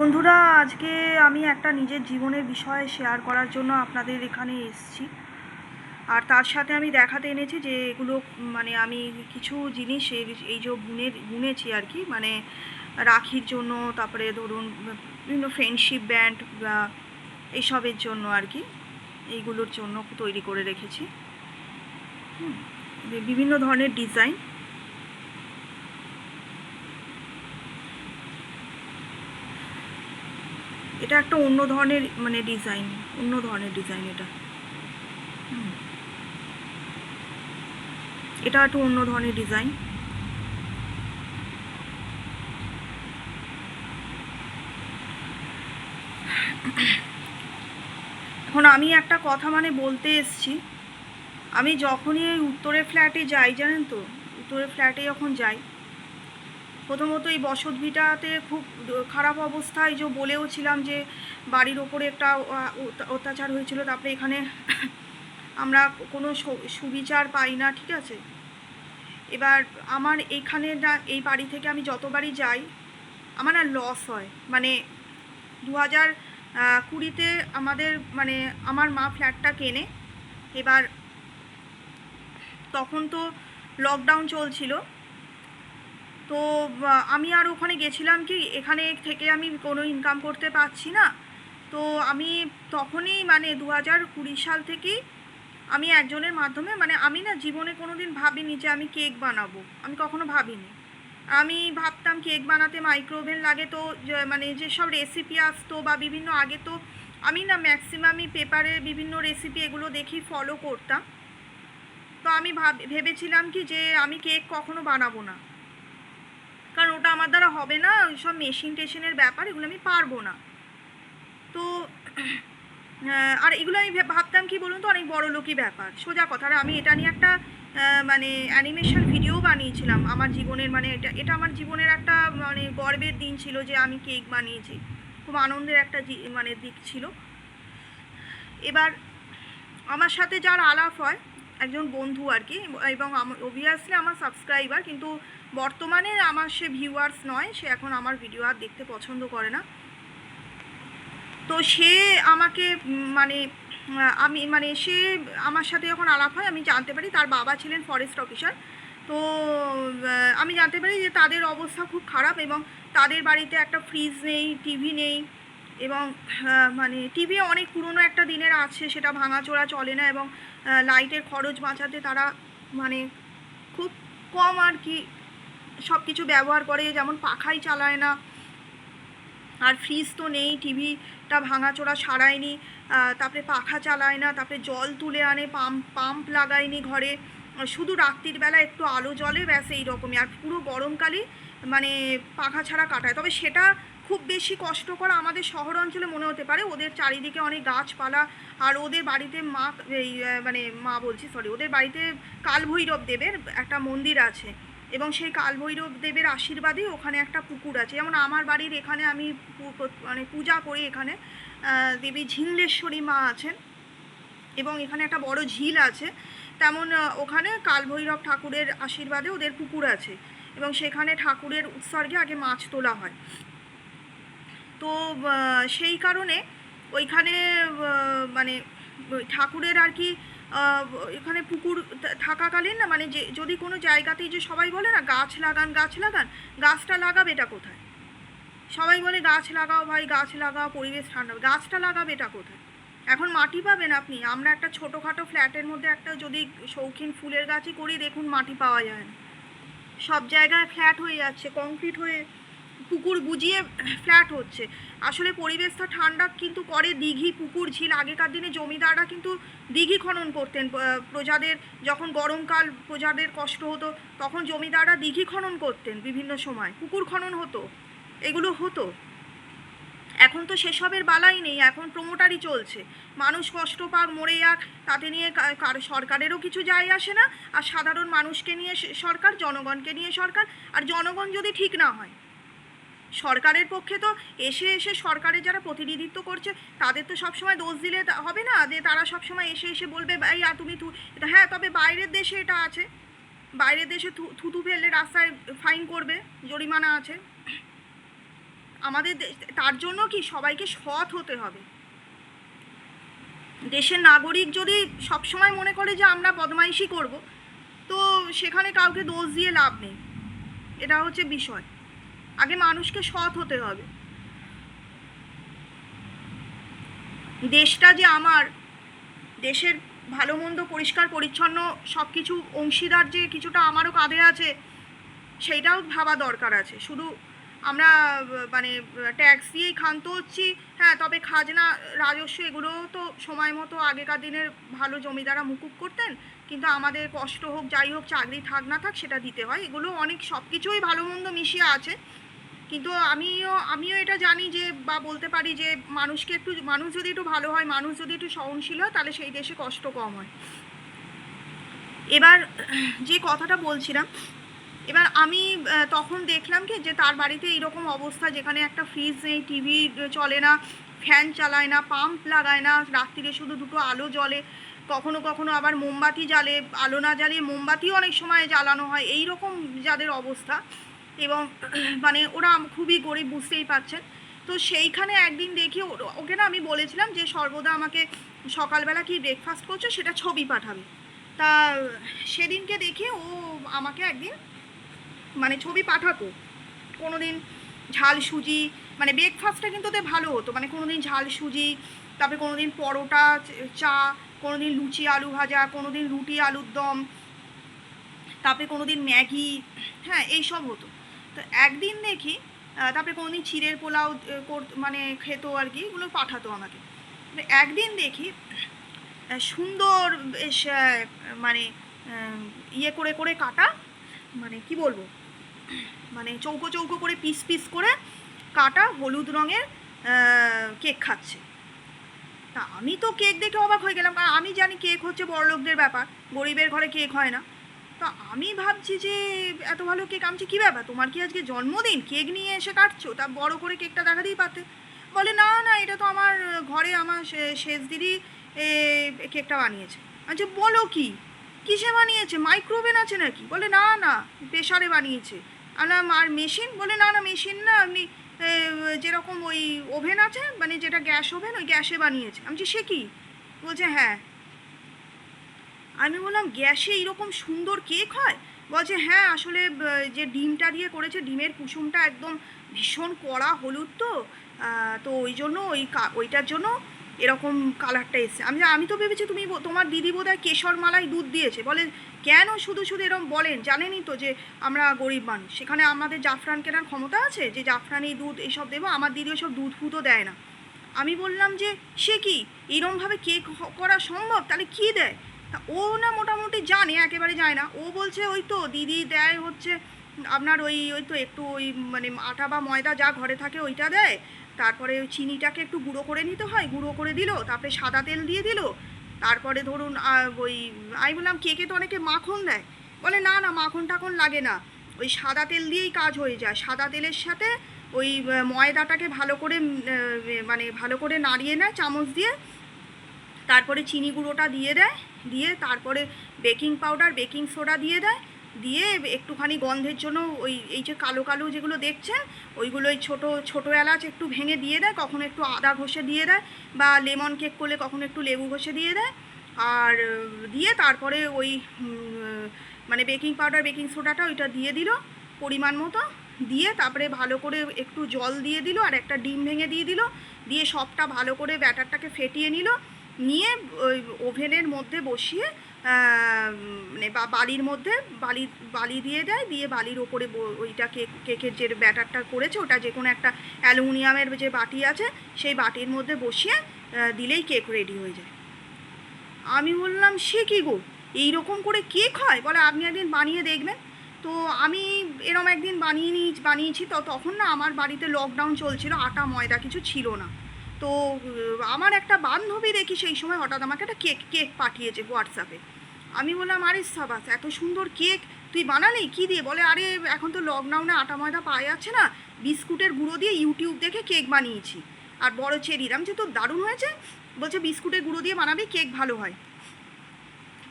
বন্ধুরা, আজকে আমি একটা নিজের জীবনের বিষয়ে শেয়ার করার জন্য আপনাদের এখানে এসেছি। আর তার সাথে আমি দেখাতে এনেছি যে এগুলো মানে আমি কিছু জিনিস এই- যে বুনে, বুনেছি আর কি মানে রাখির জন্য, তারপরে ধরুন, বিভিন্ন ফ্রেন্ডশিপ ব্যান্ড বা এইসবের জন্য আর কি, এইগুলোর জন্য তৈরি করে রেখেছি। বিভিন্ন ধরনের ডিজাইন এটা একটা অন্য ধরনের মানে ডিজাইন অন্য ধরনের ডিজাইন এটা। এটা একটু অন্য ধরনের ডিজাইন এখন আমি একটা কথা মানে বলতে এসছি। আমি যখনই উত্তরের ফ্ল্যাটে যাই, জানেন তো? উত্তরের ফ্ল্যাটে যখন যাই প্রথমত এই বসত ভিটাতে খুব খারাপ অবস্থায় যে বলেও ছিলাম যে বাড়ির ওপরে একটা অত্যাচার হয়েছিল, তারপরে এখানে আমরা কোনো সুবিচার পাই না, ঠিক আছে? এবার আমার এখানে না, এই বাড়ি থেকে আমি যতবারই যাই, আমার না লস হয়। মানে দু হাজার কুড়িতে আমাদের মানে আমার মা ফ্ল্যাটটা কেনে, এবার তখন তো লকডাউন চলছিল। তো আমি আর ওখানে গেছিলাম কি, এখানে থেকে আমি কোনো ইনকাম করতে পারছি না। তো আমি তখনই মানে দু হাজার কুড়ি সাল থেকেই আমি একজনের মাধ্যমে মানে আমি না জীবনে কোনো দিন ভাবিনি যে আমি কেক বানাবো। আমি কখনো ভাবিনি। আমি ভাবতাম কেক বানাতে মাইক্রোওভেন লাগে তো মানে যেসব রেসিপি আসতো বা বিভিন্ন আগে তো আমি না ম্যাক্সিমামই পেপারে বিভিন্ন রেসিপি এগুলো দেখি ফলো করতাম। তো আমি ভাব, ভেবেছিলাম কি যে আমি কেক কখনো বানাবো না। কারণ ওটা আমার দ্বারা হবে না ওই সব মেশিন টেশিনের ব্যাপার, এগুলো আমি পারব না। তো আর এগুলো আমি ভাবতাম কি বলুন তো, অনেক বড় লোকই ব্যাপার। সোজা কথা, আর আমি এটা নিয়ে একটা মানে অ্যানিমেশন ভিডিও বানিয়েছিলাম। আমার জীবনের মানে এটা এটা আমার জীবনের একটা মানে গর্বের দিন ছিল যে আমি কেক বানিয়েছি। খুব আনন্দের একটা মানে দিক ছিল। এবার, আমার সাথে যার আলাপ হয়, একজন বন্ধু আর কি, এবং অবভিয়াসলি আমার সাবস্ক্রাইবার কিন্তু বর্তমানে আমার সে ভিউয়ার্স নয়, সে এখন আমার ভিডিও আর দেখতে পছন্দ করে না। তো সে আমাকে মানে আমি মানে সে আমার সাথে যখন আলাপ হয়, আমি জানতে পারি তার বাবা ছিলেন ফরেস্ট অফিসার তো আমি জানতে পারি যে তাদের অবস্থা খুব খারাপ এবং তাদের বাড়িতে একটা ফ্রিজ নেই টিভি নেই এবং মানে টিভি অনেক পুরনো একটা দিনের আছে, সেটা ভাঙাচোরা চলে না এবং লাইটের খরচ বাঁচাতে তারা মানে খুব কম আর কি সব কিছু ব্যবহার করে, যেমন পাখাই চালায় না। আর ফ্রিজ তো নেই টিভিটা ভাঙাচোরা সারায়নি। তারপরে পাখা চালায় না, তারপরে জল তুলে আনে পাম্প পাম্প লাগায়নি ঘরে। শুধু রাত্রির বেলা একটু আলো জ্বলে, ব্যাস এই রকমই আর পুরো গরমকালে মানে পাখা ছাড়া কাটায়। তবে সেটা খুব বেশি কষ্টকর আমাদের শহর অঞ্চলে মনে হতে পারে। ওদের চারিদিকে অনেক গাছপালা, আর ওদের বাড়িতে মা, এই মানে মা বলছি সরি ওদের বাড়িতে কালভৈরব দেবের একটা মন্দির আছে। এবং সেই কালভৈরব দেবের আশীর্বাদে ওখানে একটা পুকুর আছে। যেমন আমার বাড়ির এখানে আমি মানে পূজা করি এখানে। দেবী ঝিল্লেশ্বরী মা আছেন এবং এখানে একটা বড় ঝিল আছে। তেমন ওখানে কালভৈরব ঠাকুরের আশীর্বাদে ওদের পুকুর আছে এবং সেখানে ঠাকুরের উৎসর্গে আগে মাছ তোলা হয়। তো সেই কারণে ওইখানে মানে ঠাকুরের আর কি এখানে পুকুর থাকাকালীন না মানে যে, যদি কোনো জায়গাতেই যে সবাই বলে না, গাছ লাগান গাছ লাগান, গাছটা লাগাবে এটা কোথায়? সবাই বলে গাছ লাগাও ভাই, গাছ লাগাও, পরিবেশ ঠান্ডা গাছটা লাগাবে এটা কোথায়? এখন মাটি পাবেন আপনি। আমরা একটা ছোটোখাটো ফ্ল্যাটের মধ্যে একটা যদি শৌখিন ফুলের গাছই করি, দেখুন মাটি পাওয়া যায় না। সব জায়গায় ফ্ল্যাট হয়ে যাচ্ছে, কংক্রিট হয়ে পুকুর বুঝিয়ে ফ্ল্যাট হচ্ছে। আসলে পরিবেশটা ঠান্ডা কিন্তু করে দিঘি পুকুর ঝিল। আগেকার দিনে জমিদাররা কিন্তু দিঘি খনন করতেন। প্রজাদের যখন গরমকাল, প্রজাদের কষ্ট হতো, তখন জমিদাররা দিঘি খনন করতেন বিভিন্ন সময়। পুকুর খনন হতো। এগুলো হতো। এখন তো সেসবের বালাই নেই। এখন প্রমোটারই চলছে। মানুষ কষ্ট পাক, মরে যাক, তাতে নিয়ে কার- সরকারেরও কিছু যায় আসে না। আর সাধারণ মানুষকে নিয়ে সরকার, জনগণকে নিয়ে সরকার। আর জনগণ যদি ঠিক না হয় সরকারের পক্ষে তো এসে এসে সরকারের যারা প্রতিনিধিত্ব করছে, তাদের তো সবসময় দোষ দিলে হবে না? যে তারা সবসময় এসে এসে বলবে, ভাই তুমি হ্যাঁ তবে বাইরের দেশে এটা আছে। বাইরের দেশে থুতু ফেললে রাস্তায় ফাইন করবে, জরিমানা আছে। আমাদের তার জন্য কি সবাইকে সৎ হতে হবে? দেশের নাগরিক যদি সবসময় মনে করে যে আমরা বদমাইশি করব, তো সেখানে কাউকে দোষ দিয়ে লাভ নেই। এটা হচ্ছে বিষয়। আগে মানুষকে সৎ হতে হবে। দেশটা যে আমার, দেশের ভালো মন্দ, পরিষ্কার, পরিচ্ছন্ন সব কিছু অংশীদার যে কিছুটা আমারও কাঁধে আছে, সেইটাও ভাবা দরকার আছে। শুধু আমরা মানে ট্যাক্স দিয়েই ক্ষান্ত হচ্ছি হ্যাঁ তবে খাজনা, রাজস্ব এগুলোও তো সময় মতো আগেকার দিনের ভালো জমিদারা মুকুব করতেন, কিন্তু আমাদের কষ্ট হোক, যাই হোক, চাকরি থাক না থাক, সেটা দিতে হয়। এগুলো অনেক সব কিছুই ভালো মন্দ মিশিয়ে আছে। কিন্তু আমিও আমিও এটা জানি যে, বা বলতে পারি যে, মানুষকে একটু, মানুষ যদি একটু ভালো হয়, মানুষ যদি একটু সহনশীল হয়, তাহলে সেই দেশে কষ্ট কম হয়। এবার, যে কথাটা বলছিলাম, এবার আমি তখন দেখলাম কি, যে তার বাড়িতে এইরকম অবস্থা, যেখানে একটা ফ্রিজ নেই টিভি চলে না ফ্যান চালায় না পাম্প লাগায় না, রাত্রিরে শুধু দুটো আলো জ্বলে, কখনো কখনো আবার মোমবাতি জ্বালে, আলো না জ্বালিয়ে মোমবাতিও অনেক সময় জ্বালানো হয় এই রকম যাদের অবস্থা। এবং মানে ওরা খুবই গরিব, বুঝতেই পারছেন। তো সেইখানে একদিন দেখি ওকে না আমি বলেছিলাম যে, সর্বদা আমাকে সকালবেলা কি ব্রেকফাস্ট করছ? সেটা ছবি পাঠাবে। তা সেদিনকে দেখে ও আমাকে একদিন মানে ছবি পাঠাতো। কোনো দিন ঝাল সুজি মানে ব্রেকফাস্টটা কিন্তু ওদের ভালো হতো। মানে কোনো দিন ঝাল সুজি, তারপরে কোনো দিন পরোটা, চা কোনো দিন লুচি, আলু ভাজা কোনো দিন রুটি, আলুর দম, তারপরে কোনো দিন ম্যাগি হ্যাঁ এইসব হতো। তো একদিন দেখি তারপরে কোনো দিন চিড়ের পোলাও মানে খেতো আর কি, এগুলো পাঠাতো আমাকে। একদিন দেখি সুন্দর বেশ মানে ইয়ে করে করে কাটা মানে কি বলব মানে চৌকো চৌকো করে, পিস পিস করে কাটা, হলুদ রঙের কেক খাচ্ছে। তা আমি তো কেক দেখে অবাক হয়ে গেলাম, কারণ আমি জানি কেক হচ্ছে বড়লোকদের ব্যাপার, গরিবের ঘরে কেক হয় না। তো আমি ভাবছি যে এত ভালো কেক আমি কী ব্যাপার? তোমার কি আজকে জন্মদিন? কেক নিয়ে এসে কাটছো? তা বড় করে কেকটা দেখাতেই পারতে বলে, না না, এটা তো আমার ঘরে আমার শেষ দিদি কেকটা বানিয়েছে। আচ্ছা বলো কি? কিসে বানিয়েছে? মাইক্রোওভেন আছে নাকি? বলে, না না প্রেশারে বানিয়েছে। আর মেশিন? বলে, না না, মেশিন না আপনি যেরকম ওই ওভেন আছে মানে যেটা গ্যাস ওভেন, ওই গ্যাসে বানিয়েছে। আমি সে কি? বলছে হ্যাঁ। আমি বললাম, গ্যাসে এইরকম সুন্দর কেক হয়? বলছে হ্যাঁ আসলে যে ডিমটা দিয়ে করেছে, ডিমের কুসুমটা একদম ভীষণ কড়া, হলুদ তো তো ওই জন্য ওই ওইটার জন্য এরকম কালারটা এসছে। আমি আমি তো ভেবেছি তুমি তোমার দিদি বোধ হয় কেশর মালাই দুধ দিয়েছে। বলে, কেন শুধু শুধু এরকম বলেন? জানেনই তো যে আমরা গরিব মানুষ। সেখানে আমাদের জাফরান কেনার ক্ষমতা আছে? যে জাফরানি দুধ এইসব দেবো, আমার দিদি ওসব দুধ ফুটও দেয় না। আমি বললাম যে, সে কি? এরমভাবে কেক করা সম্ভব? তাহলে কী দেয়? ও না মোটামুটি জানে, একেবারে যায় না। ও বলছে, ওই তো দিদি দেয় হচ্ছে, আপনার ওই ওই তো একটু ওই মানে আটা বা ময়দা যা ঘরে থাকে ওইটা দেয়। তারপরে ওই চিনিটাকে একটু গুঁড়ো করে নিতে হয়, গুঁড়ো করে দিল, তারপরে সাদা তেল দিয়ে দিল। তারপরে ধরুন ওই, আমি বললাম কেকে তো অনেকে মাখন দেয়? বলে, না না, মাখন টাখন লাগে না। ওই সাদা তেল দিয়েই কাজ হয়ে যায়। সাদা তেলের সাথে ওই ময়দাটাকে ভালো করে মানে ভালো করে নাড়িয়ে নেয়, চামচ দিয়ে তারপরে চিনি গুঁড়োটা দিয়ে দেয়, দিয়ে তারপরে বেকিং পাউডার, বেকিং সোডা দিয়ে দেয়, দিয়ে একটুখানি গন্ধের জন্য ওই, এই যে কালো কালো যেগুলো দেখছেন, ওইগুলো ওই ছোটো ছোটো এলাচ একটু ভেঙে দিয়ে দেয়, কখনো একটু আদা ঘষে দিয়ে দেয় বা লেমন কেক করলে কখনো একটু লেবু ঘষে দিয়ে দেয়। আর, দিয়ে তারপরে ওই মানে বেকিং পাউডার, বেকিং সোডাটা ওইটা দিয়ে দিল পরিমাণ মতো, দিয়ে তারপরে ভালো করে একটু জল দিয়ে দিল আর একটা ডিম ভেঙে দিয়ে দিল, দিয়ে সবটা ভালো করে ব্যাটারটাকে ফেটিয়ে নিল নিয়ে ওই ওভেনের মধ্যে বসিয়ে মানে বালির মধ্যে বালি বালি দিয়ে দেয়, দিয়ে বালির ওপরে ওইটা কেক কেকের যে ব্যাটারটা করেছে, ওটা যে কোনো একটা অ্যালুমিনিয়ামের যে বাটি আছে, সেই বাটির মধ্যে বসিয়ে দিলেই কেক রেডি হয়ে যায়। আমি বললাম, সে কী গো? এইরকম করে কেক হয়? বলে, আপনি একদিন বানিয়ে দেখবেন। তো আমি এরম একদিন বানিয়ে নিই বানিয়েছি, তো তখন না আমার বাড়িতে লকডাউন চলছিল, আটা, ময়দা কিছু ছিল না। তো আমার একটা বান্ধবী দেখি সেই সময় হঠাৎ আমাকে একটা কেক কেক পাঠিয়েছে হোয়াটসঅ্যাপে। আমি বললাম, আরে সাবাস, এত সুন্দর কেক, তুই বানালি? কী দিয়ে? বলে, আরে, এখন তো লকডাউনে আটা ময়দা পাওয়া যাচ্ছে না, বিস্কুটের গুঁড়ো দিয়ে ইউটিউব দেখে কেক বানিয়েছি। আর বড় চেরির আমি যে তোর দারুণ হয়েছে? বলছে, বিস্কুটের গুঁড়ো দিয়ে বানাবি, কেক ভালো হয়।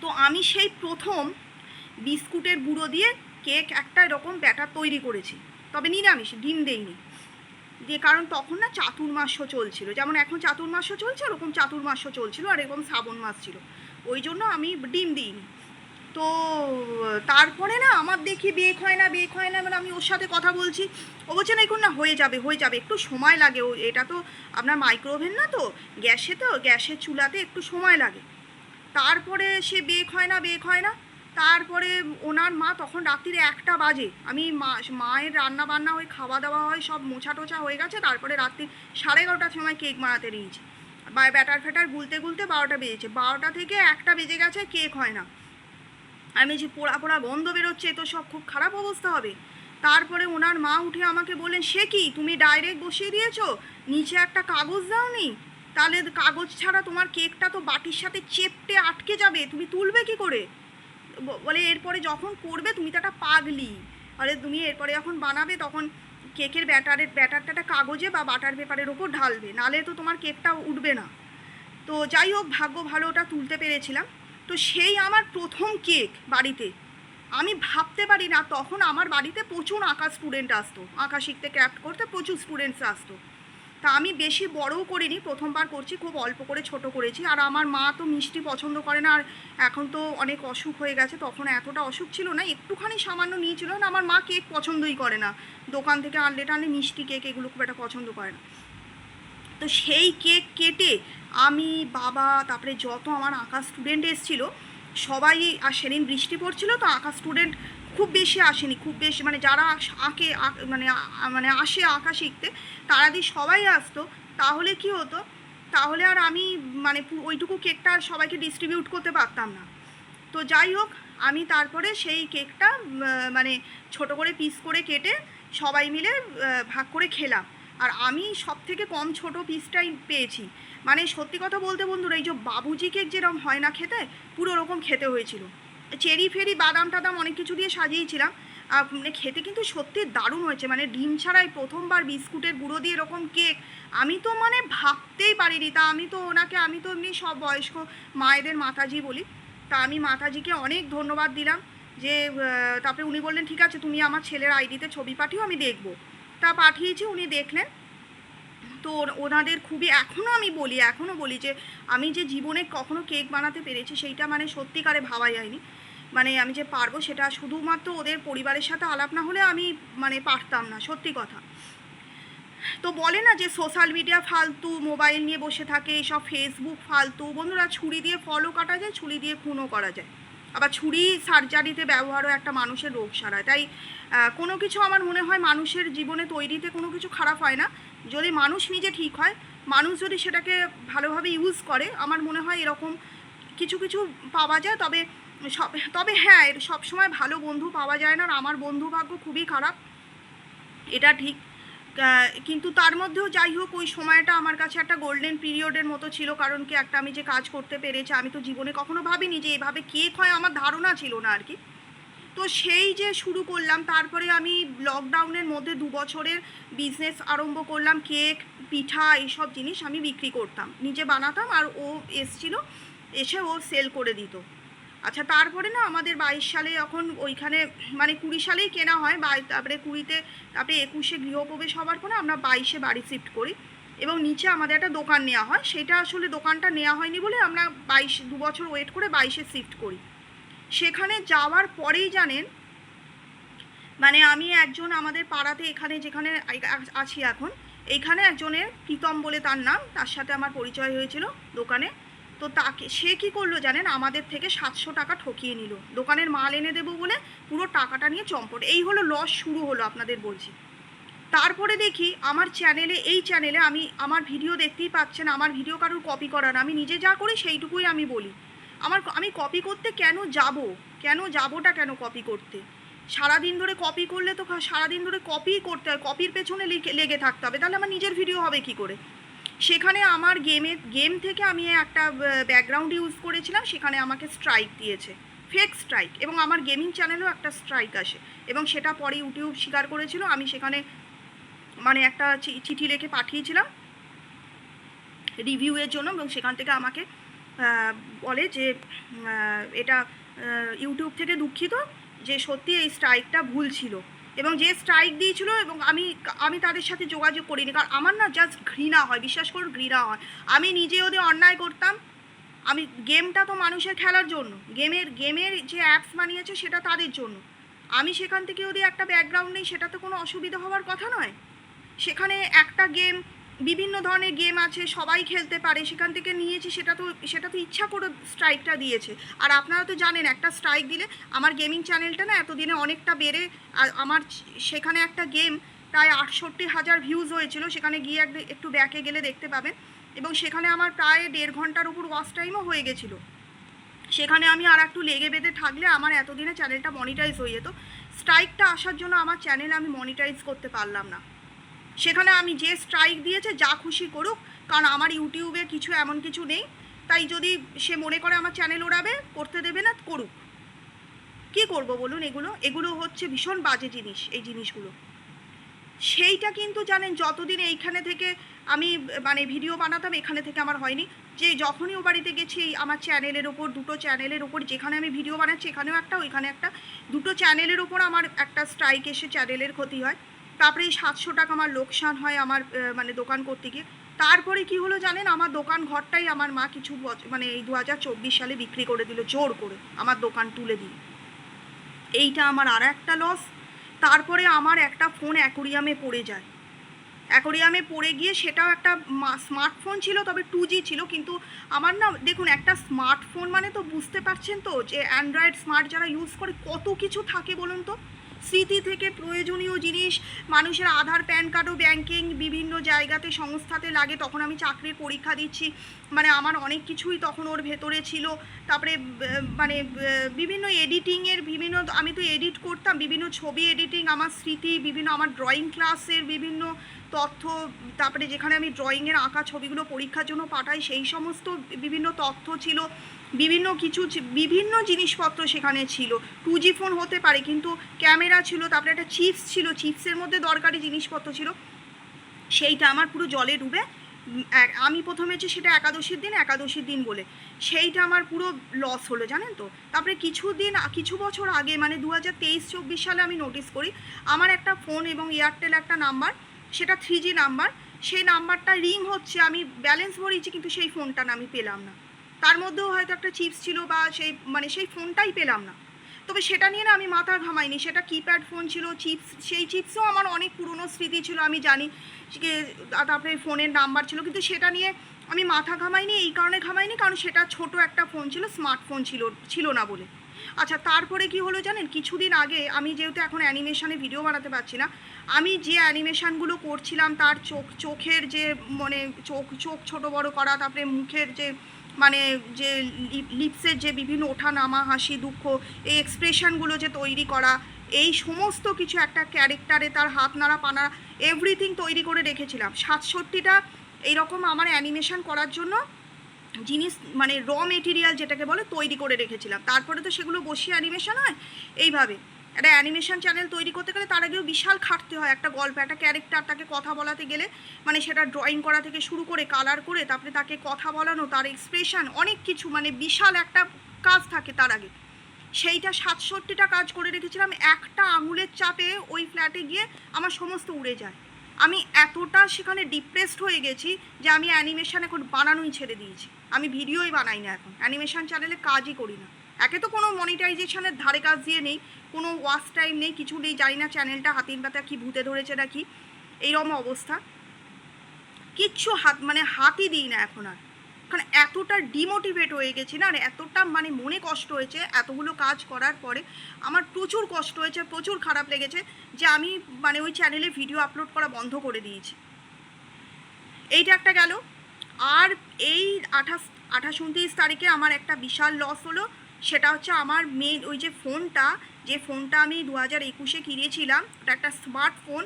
তো আমি সেই প্রথম বিস্কুটের গুঁড়ো দিয়ে কেক একটা এরকম ব্যাটার তৈরি করেছি। তবে নিরামিষ, ডিম দেইনি। দিয়ে কারণ তখন না চাতুর্মাস্য চলছিল। যেমন এখন চাতুর্মাস্য চলছে, ওরকম চাতুর্মাস্য চলছিল আর এরকম শ্রাবণ মাস ছিল। ওই জন্য আমি ডিম দিইনি। তো, তারপরে না আমার দেখি বেক হয় না বেক হয় না মানে আমি ওর সাথে কথা বলছি। ও বলছে না, এখন না হয়ে যাবে হয়ে যাবে, একটু সময় লাগে। ও, এটা তো আপনার মাইক্রোওভেন না তো, গ্যাসে তো, গ্যাসের চুলাতে একটু সময় লাগে। তারপরে সে বেক হয় না বেক হয় না তারপরে ওনার মা তখন রাত্রিরে একটা বাজে। আমি মা, মায়ের রান্না বান্না হয়ে খাওয়া দাওয়া হয়, সব মোছা টোছা হয়ে গেছে, তারপরে রাত্রি সাড়ে এগারোটার সময় কেক বানাতে নিয়েছি বা ব্যাটার ফ্যাটার গুলতে গুলতে বারোটা বেজেছে। বারোটা থেকে একটা বেজে গেছে, কেক হয় না। আমি যে পোড়া পোড়া গন্ধ বেরোচ্ছে তো সব খুব খারাপ অবস্থা হবে। তারপরে ওনার মা উঠে আমাকে বললেন, সে কি? তুমি ডাইরেক্ট বসিয়ে দিয়েছ? নিচে একটা কাগজ দাওনি? তাহলে কাগজ ছাড়া তোমার কেকটা তো বাটির সাথে চেপটে আটকে যাবে, তুমি তুলবে কি করে? বলে এরপরে যখন করবে তুমি তো একটা পাগলি। আরে তুমি এরপরে যখন বানাবে তখন কেকের ব্যাটারের, ব্যাটারটা একটা কাগজে বা বাটার পেপারের ওপর ঢালবে। নালে তো তোমার কেকটা উঠবে না। তো যাই হোক, ভাগ্য ভালো ওটা তুলতে পেরেছিলাম। তো সেই আমার প্রথম কেক বাড়িতে। আমি ভাবতে পারি না, তখন আমার বাড়িতে প্রচুর আঁকা স্টুডেন্ট আসতো। আঁকা শিখতে ক্রাফট করতে প্রচুর স্টুডেন্টস আসতো। তা আমি বেশি বড়ও করিনি, প্রথমবার করছি, খুব অল্প করে ছোট করেছি। আর আমার মা তো মিষ্টি পছন্দ করে না, আর এখন তো অনেক অসুখ হয়ে গেছে, তখন এতটা অসুখ ছিল না, একটুখানি সামান্য নিয়েছিল, না আমার মা কেক পছন্দই করে না। দোকান থেকে আনলে টানলে মিষ্টি কেক এগুলো খুব একটা পছন্দ করে না। তো সেই কেক কেটে আমি, বাবা, তারপরে যত আমার আঁকা স্টুডেন্ট এসেছিল, সবাই, আর সেদিন বৃষ্টি পড়ছিল, তো আঁকা স্টুডেন্ট খুব বেশি আসেনি, খুব বেশি মানে যারা আঁকে মানে মানে আসে আঁকা শিখতে, তারা যদি সবাই আসতো, তাহলে কি হতো? তাহলে আর আমি মানে ওইটুকু কেকটা আর সবাইকে ডিস্ট্রিবিউট করতে পারতাম না। তো যাই হোক, আমি তারপরে সেই কেকটা মানে ছোট করে পিস করে কেটে সবাই মিলে ভাগ করে খেলাম। আর আমি সব থেকে কম ছোট পিসটাই পেয়েছি। মানে সত্যি কথা বলতে বন্ধুরা, এই যে বাবুজি কেক যেরকম হয় না খেতে, পুরো ওরকম খেতে হয়েছিল। চেরি ফেরি, বাদাম টাদাম অনেক কিছু দিয়ে সাজিয়েছিলাম। মানে খেতে কিন্তু সত্যি দারুণ হয়েছে। মানে ডিম ছাড়াই প্রথমবার বিস্কুটের গুঁড়ো দিয়ে এরকম কেক। আমি তো মানে ভাবতেই পারিনি। তা আমি তো ওনাকে, আমি তো এমনি সব বয়স্ক মায়েদের মাতাজি বলি। তা আমি মাতাজিকে অনেক ধন্যবাদ দিলাম যে তারপরে উনি বললেন, ঠিক আছে, তুমি আমার ছেলের আইডিতে ছবি পাঠিও, আমি দেখব। তা পাঠিয়েছি, উনি দেখলেন। তো ওনাদের খুবই এখনও আমি বলি এখনও বলি যে, আমি যে জীবনে কখনো কেক বানাতে পেরেছি, সেইটা মানে সত্যিকারে ভাবা যায়নি মানে আমি যে পারব সেটা শুধুমাত্র ওদের পরিবারের সাথে আলাপ না হলে আমি মানে পারতাম না, সত্যি কথা। তো বলে না যে সোশ্যাল মিডিয়া ফালতু মোবাইল নিয়ে বসে থাকে, সব ফেসবুক ফালতু, বন্ধুরা ছুরি দিয়ে ফলও কাটা যায়, ছুরি দিয়ে খুনও করা যায়। আবার ছুরি সার্জারিতে ব্যবহারও একটা মানুষের রোগ সারায়। তাই কোনো কিছু আমার মনে হয় মানুষের জীবনে তৈরিতে কোনো কিছু খারাপ হয় না। যদি মানুষ নিজে ঠিক হয়, মানুষ যদি সেটাকে ভালোভাবে ইউজ করে, আমার মনে হয় এরকম কিছু কিছু পাওয়া যায়। তবে সব, তবে হ্যাঁ এর সবসময় ভালো বন্ধু পাওয়া যায় না আর আমার বন্ধু ভাগ্য খুবই খারাপ। এটা ঠিক। কিন্তু তার মধ্যেও যাই হোক, ওই সময়টা আমার কাছে একটা গোল্ডেন পিরিয়ডের মতো ছিল। কারণ কি, একটা আমি যে কাজ করতে পেরেছি, আমি তো জীবনে কখনো ভাবিনি যে এভাবে কেক হয় আমার ধারণা ছিল না আর কি। তো সেই যে শুরু করলাম, তারপরে আমি লকডাউনের মধ্যে দু বছরের বিজনেস আরম্ভ করলাম। কেক পিঠা, এইসব জিনিস আমি বিক্রি করতাম। নিজে বানাতাম আর ও এসছিল, এসে ও সেল করে দিত। আচ্ছা তারপরে না আমাদের বাইশ সালে যখন ওইখানে মানে কুড়ি সালেই কেনা হয়, বাই, তারপরে কুড়িতে, তারপরে একুশে গৃহপ্রবেশ হওয়ার পরে আমরা বাইশে বাড়ি শিফট করি এবং নিচে আমাদের একটা দোকান নেওয়া হয়। সেটা আসলে দোকানটা নেওয়া হয়নি বলে আমরা বাইশ, দু বছর ওয়েট করে বাইশে শিফট করি। সেখানে যাওয়ার পরেই জানেন মানে আমি একজন আমাদের পাড়াতে এখানে যেখানে আছি এখন এইখানে একজনের প্রীতম বলে তার নাম, তার সাথে আমার পরিচয় হয়েছিল দোকানে। তো তাকে, সে কি করল জানেন? আমাদের থেকে সাতশো টাকা ঠকিয়ে নিল। দোকানের মাল এনে দেবো বলে পুরো টাকাটা নিয়ে চম্পট। এই হলো লস শুরু হলো আপনাদের বলছি। তারপরে দেখি আমার চ্যানেলে এই চ্যানেলে আমি, আমার ভিডিও দেখতেই পাচ্ছেন, আমার ভিডিও কারোর কপি করার আমি নিজে যা করি সেইটুকুই আমি বলি। আমার আমি কপি করতে কেন যাব? কেন যাবোটা কেন কপি করতে? সারাদিন ধরে কপি করলে তো সারাদিন ধরে কপি করতে হয়। কপির পেছনে লেগে থাকতে হবে। তাহলে আমার নিজের ভিডিও হবে কি করে? সেখানে আমার গেমে গেম থেকে আমি একটা ব্যাকগ্রাউন্ড ইউজ করেছিলাম, সেখানে আমাকে স্ট্রাইক দিয়েছে। ফেক স্ট্রাইক এবং আমার গেমিং চ্যানেলেও একটা স্ট্রাইক আসে এবং সেটা পরে ইউটিউব স্বীকার করেছিল। আমি সেখানে মানে একটা চিঠি লিখে পাঠিয়েছিলাম রিভিউয়ের জন্য এবং সেখান থেকে আমাকে বলে যে এটা ইউটিউব থেকে দুঃখিত যে সত্যি এই স্ট্রাইকটা ভুল ছিল। এবং যে স্ট্রাইক দিয়েছিল এবং আমি আমি তাদের সাথে যোগাযোগ করিনি। কারণ আমার না জাস্ট ঘৃণা হয়, বিশ্বাস করুন ঘৃণা হয়। আমি নিজে ওদের অন্যায় করতাম। আমি গেমটা তো মানুষের খেলার জন্য। গেমের গেমের যে অ্যাপস বানিয়েছে সেটা তাদের জন্য। আমি সেখান থেকে যদি একটা ব্যাকগ্রাউন্ড নেই সেটা তো কোনো অসুবিধা হওয়ার কথা নয়। সেখানে একটা গেম বিভিন্ন ধরনের গেম আছে, সবাই খেলতে পারে, সেখান থেকে নিয়েছি, সেটা তো সেটা তো ইচ্ছা করে স্ট্রাইকটা দিয়েছে। আর আপনারা তো জানেন, একটা স্ট্রাইক দিলে আমার গেমিং চ্যানেলটা না এতদিনে অনেকটা বেড়ে আমার সেখানে একটা গেম প্রায় আটষট্টি হাজার ভিউজ হয়েছিল, সেখানে গিয়ে এক- একটু ব্যাকে গেলে দেখতে পাবেন। এবং সেখানে আমার প্রায় দেড় ঘণ্টার উপর ওয়াচ টাইমও হয়ে গেছিল। সেখানে আমি আর একটু লেগে বেঁধে থাকলে আমার এতদিনে চ্যানেলটা মনিটাইজ হয়ে যেত। স্ট্রাইকটা আসার জন্য আমার চ্যানেল আমি মনিটাইজ করতে পারলাম না। সেখানে আমি যে স্ট্রাইক দিয়েছে, যা খুশি করুক, কারণ আমার ইউটিউবে কিছু এমন কিছু নেই। তাই যদি সে মনে করে আমার চ্যানেল ওড়াবে, করতে দেবে না, করুক। কি করব বলুন এগুলো? এগুলো হচ্ছে ভীষণ বাজে জিনিস, এই জিনিসগুলো। সেইটা কিন্তু জানেন, যতদিন এইখানে থেকে আমি মানে ভিডিও বানাতাম, এখানে থেকে আমার হয়নি। যে যখনই ও বাড়িতে গেছি আমার চ্যানেলের ওপর, দুটো চ্যানেলের ওপর, যেখানে আমি ভিডিও বানাচ্ছি, এখানেও একটা, ওইখানে একটা। দুটো চ্যানেলের ওপর আমার একটা স্ট্রাইক এসে চ্যানেলের ক্ষতি হয়। তারপরে এই সাতশো টাকা আমার লোকসান হয় আমার মানে দোকান করতে গিয়ে। তারপরে কি হলো জানেন? আমার দোকান ঘরটাই আমার মা কিছু মানে এই দু হাজার চব্বিশ সালে বিক্রি করে দিল, জোর করে আমার দোকান তুলে দিয়ে। এইটা আমার আর একটা লস তারপরে আমার একটা ফোন অ্যাকোরিয়ামে পড়ে যায়। অ্যাকোরিয়ামে পড়ে গিয়ে সেটাও একটা স্মার্টফোন ছিল, তবে টু ছিল, কিন্তু আমার না, দেখুন, একটা স্মার্টফোন মানে তো বুঝতে পারছেন তো যে অ্যান্ড্রয়েড স্মার্ট যারা ইউজ করে, কত কিছু থাকে বলুন তো? স্মৃতি থেকে প্রয়োজনীয় জিনিস, মানুষের আধার, প্যান কার্ডও ব্যাংকিং বিভিন্ন জায়গাতে সংস্থাতে লাগে। তখন আমি চাকরির পরীক্ষা দিচ্ছি। মানে আমার অনেক কিছুই তখন ওর ভেতরে ছিল। তারপরে মানে বিভিন্ন এডিটিংয়ের বিভিন্ন, আমি তো এডিট করতাম, বিভিন্ন ছবি এডিটিং আমার স্মৃতি, বিভিন্ন আমার ড্রয়িং ক্লাসের বিভিন্ন তথ্য, তারপরে যেখানে আমি ড্রয়িংয়ের আঁকা ছবিগুলো পরীক্ষার জন্য পাঠাই, সেই সমস্ত বিভিন্ন তথ্য ছিল। বিভিন্ন কিছু বিভিন্ন জিনিসপত্র সেখানে ছিল। টু জি ফোন হতে পারে, কিন্তু ক্যামেরা ছিল, তারপরে একটা চিপস ছিল চিপসের মধ্যে দরকারি জিনিসপত্র ছিল। সেইটা আমার পুরো জলে ডুবে আমি প্রথমে হচ্ছে সেটা একাদশীর দিন একাদশীর দিন বলে, সেইটা আমার পুরো লস হলো, জানেন তো? তারপরে কিছুদিন, কিছু বছর আগে মানে দু হাজার তেইশ, চব্বিশ সালে আমি নোটিস করি, আমার একটা ফোন এবং এয়ারটেল একটা নাম্বার সেটা থ্রি জি নাম্বার সেই নাম্বারটা রিং হচ্ছে, আমি ব্যালেন্স ভরিয়েছি কিন্তু সেই ফোনটা না আমি পেলাম না। তার মধ্যেও হয়তো একটা চিপস ছিল বা সেই মানে সেই ফোনটাই পেলাম না। তবে সেটা নিয়ে না আমি মাথা ঘামাইনি। সেটা কিপ্যাড ফোন ছিল চিপস সেই চিপসও আমার অনেক পুরনো স্মৃতি ছিল, আমি জানি। তারপরে ফোনের নাম্বার ছিল, কিন্তু সেটা নিয়ে আমি মাথা ঘামাইনি, এই কারণে ঘামাইনি, কারণ সেটা ছোট একটা ফোন ছিল স্মার্টফোন ছিল ছিল না বলে। আচ্ছা তারপরে কি হলো জানেন? কিছুদিন আগে আমি যেহেতু এখন অ্যানিমেশনে ভিডিও বানাতে পারছি না, আমি যে অ্যানিমেশনগুলো করছিলাম, তার চোখ, চোখের যে মানে চোখ চোখ ছোট বড় করা, তারপরে মুখের যে মানে যে লিপসের যে বিভিন্ন ওঠা নামা হাসি, দুঃখ, এই এক্সপ্রেশনগুলো যে তৈরি করা, এই সমস্ত কিছু একটা ক্যারেক্টারে তার হাত নাড়া পানা এভরিথিং তৈরি করে রেখেছিলাম। সাতষট্টিটা এইরকম আমার অ্যানিমেশন করার জন্য জিনিস মানে র মেটেরিয়াল যেটাকে বলে, তৈরি করে রেখেছিলাম। তারপরে তো সেগুলো বসিয়ে অ্যানিমেশন হয়। এইভাবে। একটা অ্যানিমেশন চ্যানেল তৈরি করতে গেলে তার আগেও বিশাল খাটতে হয়। একটা গল্প, একটা ক্যারেক্টার তাকে কথা বলাতে গেলে মানে সেটা ড্রয়িং করা থেকে শুরু করে কালার করে, তারপরে তাকে কথা বলানো, তার এক্সপ্রেশন অনেক কিছু মানে বিশাল একটা কাজ থাকে তার আগে। সেইটা সাতষট্টিটা কাজ করে রেখেছিলাম, একটা আঙুলের চাপে ওই ফ্ল্যাটে গিয়ে আমার সমস্ত উড়ে যায়। আমি এতটা সেখানে ডিপ্রেসড হয়ে গেছি যে আমি অ্যানিমেশন এখন বানানোই ছেড়ে দিয়েছি। আমি ভিডিওই বানাই না এখন। অ্যানিমেশন চ্যানেলে কাজই করি না। একে তো কোনো মনিটাইজেশনের ধারে কাজ দিয়ে নেই। কোনো ওয়াচ টাইম নেই, কিছু নেই, জানি না চ্যানেলটা হাতির পাতা কি, ভূতে ধরেছে নাকি, এইরকম অবস্থা। কিচ্ছু হাত মানে হাতই দিই না এখন আর। কারণ এতটা ডিমোটিভেট হয়ে গেছি না, আর এতটা মানে মনে কষ্ট হয়েছে, এতগুলো কাজ করার পরে আমার প্রচুর কষ্ট হয়েছে, প্রচুর খারাপ লেগেছে যে আমি মানে ওই চ্যানেলে ভিডিও আপলোড করা বন্ধ করে দিয়েছি। এইটা একটা গেল। আর এই আঠাশ আঠাশ, উনত্রিশ তারিখে আমার একটা বিশাল লস হলো, সেটা হচ্ছে আমার মেন ওই যে ফোনটা যে ফোনটা আমি দু হাজার একুশে কিনেছিলাম, ওটা একটা স্মার্টফোন।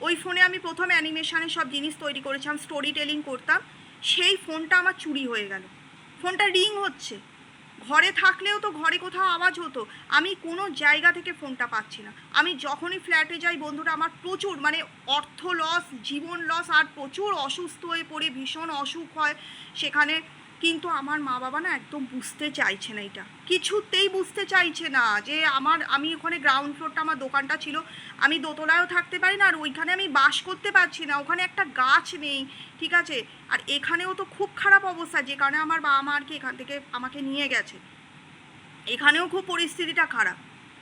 ওই ফোনে আমি প্রথম অ্যানিমেশনের সব জিনিস তৈরি করেছিলাম স্টোরি টেলিং করতাম। সেই ফোনটা আমার চুরি হয়ে গেল। ফোনটা রিং হচ্ছে। ঘরে থাকলেও তো ঘরে কোথাও আওয়াজ হতো। আমি কোনো জায়গা থেকে ফোনটা পাচ্ছি না। আমি যখনই ফ্ল্যাটে যাই, বন্ধুরা, আমার প্রচুর মানে অর্থ লস জীবন লস আর প্রচুর অসুস্থ হয়ে পড়ি, ভীষণ অসুখ হয়। সেখানে কিন্তু আমার মা বাবা না একদম বুঝতে চাইছে না এটা। কিছুতেই বুঝতে চাইছে না যে আমার, আমি ওখানে গ্রাউন্ড ফ্লোরটা আমার দোকানটা ছিল, আমি দোতলায়ও থাকতে পারি না আর ওইখানে আমি বাস করতে পারছি না, ওখানে একটা গাছ নেই, ঠিক আছে? আর এখানেও তো খুব খারাপ অবস্থা, যে কারণে আমার বাবা মা আর কি এখান থেকে আমাকে নিয়ে গেছে। এখানেও খুব পরিস্থিতিটা খারাপ।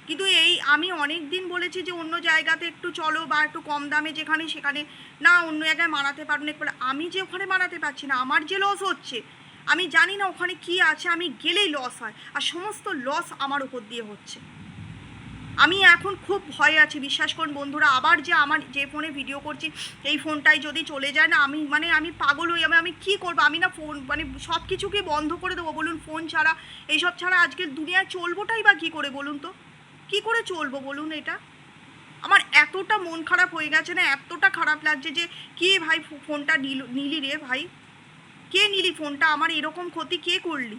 কিন্তু এই আমি অনেক দিন বলেছি যে অন্য জায়গাতে একটু চলো বা একটু কম দামে যেখানে সেখানে, না অন্য জায়গায় মানাতে পারো না আমি যে ওখানে মানাতে পারছি না, আমার যে লস হচ্ছে আমি জানি না ওখানে কি আছে, আমি গেলেই লস হয়। আর সমস্ত লস আমার উপর দিয়ে হচ্ছে। আমি এখন খুব ভয়ে আছি, বিশ্বাস করুন বন্ধুরা, আবার যে আমার যে ফোনে ভিডিও করছি, এই ফোনটাই যদি চলে যায় না, আমি মানে আমি পাগল হয়ে যাবে, আমি কি করব? আমি না ফোন মানে সব কিছুকে বন্ধ করে দেবো, বলুন ফোন ছাড়া, এইসব ছাড়া আজকের দুনিয়ায় চলবোটাই বা কী করে বলুন তো? কি করে চলবো বলুন এটা? আমার এতটা মন খারাপ হয়ে গেছে না, এতটা খারাপ লাগছে যে, কে ভাই ফোনটা নিলি রে ভাই? কে নিলি ফোনটা আমার এরকম ক্ষতি কে করলি?